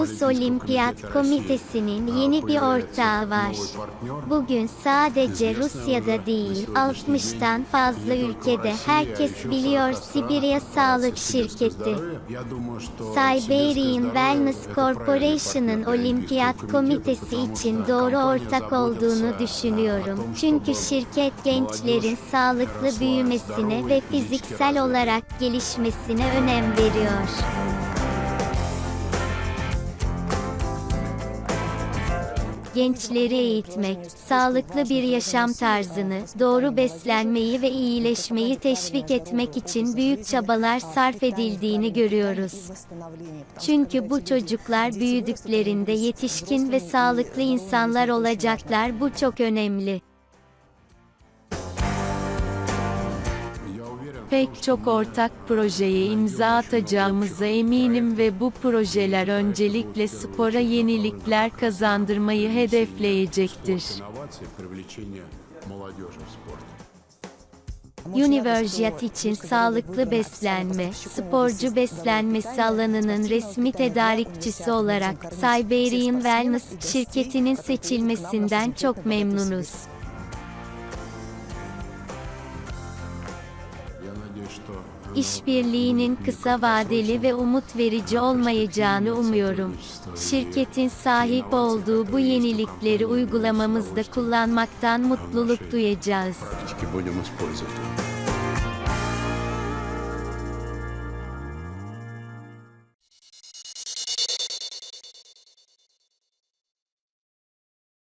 Rus Olimpiyat Komitesi'nin yeni bir ortağı var. Bugün sadece Rusya'da değil, 60'tan fazla ülkede herkes biliyor Sibirya Sağlık Şirketi. Siberian Wellness Corporation'ın Olimpiyat Komitesi için doğru ortak olduğunu düşünüyorum. Çünkü şirket gençlerin sağlıklı büyümesine ve fiziksel olarak gelişmesine önem veriyor. Gençleri eğitmek, sağlıklı bir yaşam tarzını, doğru beslenmeyi ve iyileşmeyi teşvik etmek için büyük çabalar sarf edildiğini görüyoruz. Çünkü bu çocuklar büyüdüklerinde yetişkin ve sağlıklı insanlar olacaklar. Bu çok önemli. pek çok ortak projeye imza atacağımıza eminim ve bu projeler öncelikle spora yenilikler kazandırmayı hedefleyecektir. Univerjat için sağlıklı beslenme, sporcu beslenmesi alanının resmi tedarikçisi olarak Siberian Wellness şirketinin seçilmesinden çok memnunuz. İşbirliğinin kısa vadeli ve umut verici olmayacağını umuyorum. Şirketin sahip olduğu bu yenilikleri uygulamamızda kullanmaktan mutluluk duyacağız.